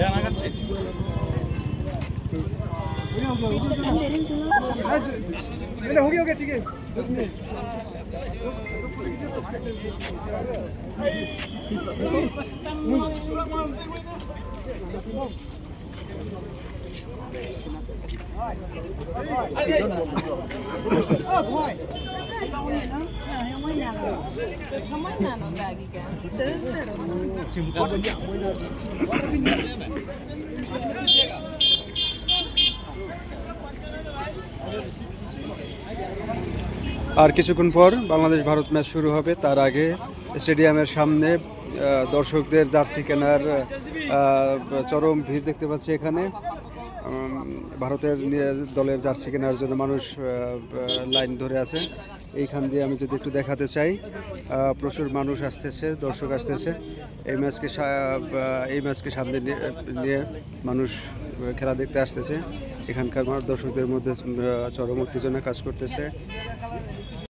야 나갔지. 근데 거기 여기 되게 Ay, আর কিছুক্ষণ পর Bangladesh Bharat match শুরু হবে। তার আগে স্টেডিয়ামের সামনে দর্শকদের জার্সি কেনার চরম ভিড় দেখতে পাচ্ছি এখানে। ভারতের দলের জার্সি কেনার জন্য মানুষ লাইন ধরে আছে। এইখান দিয়ে আমি যদি একটু দেখাতে চাই প্রচুর মানুষ আসতেছে, দর্শক আসতেছে। এই ম্যাচকে এই ম্যাচকে সামনে নিয়ে- মানুষ খেলা দেখতে আসতেছে। এখানকার দর্শকদের মধ্যে চরম উত্তেজনা কাজ করতেছে।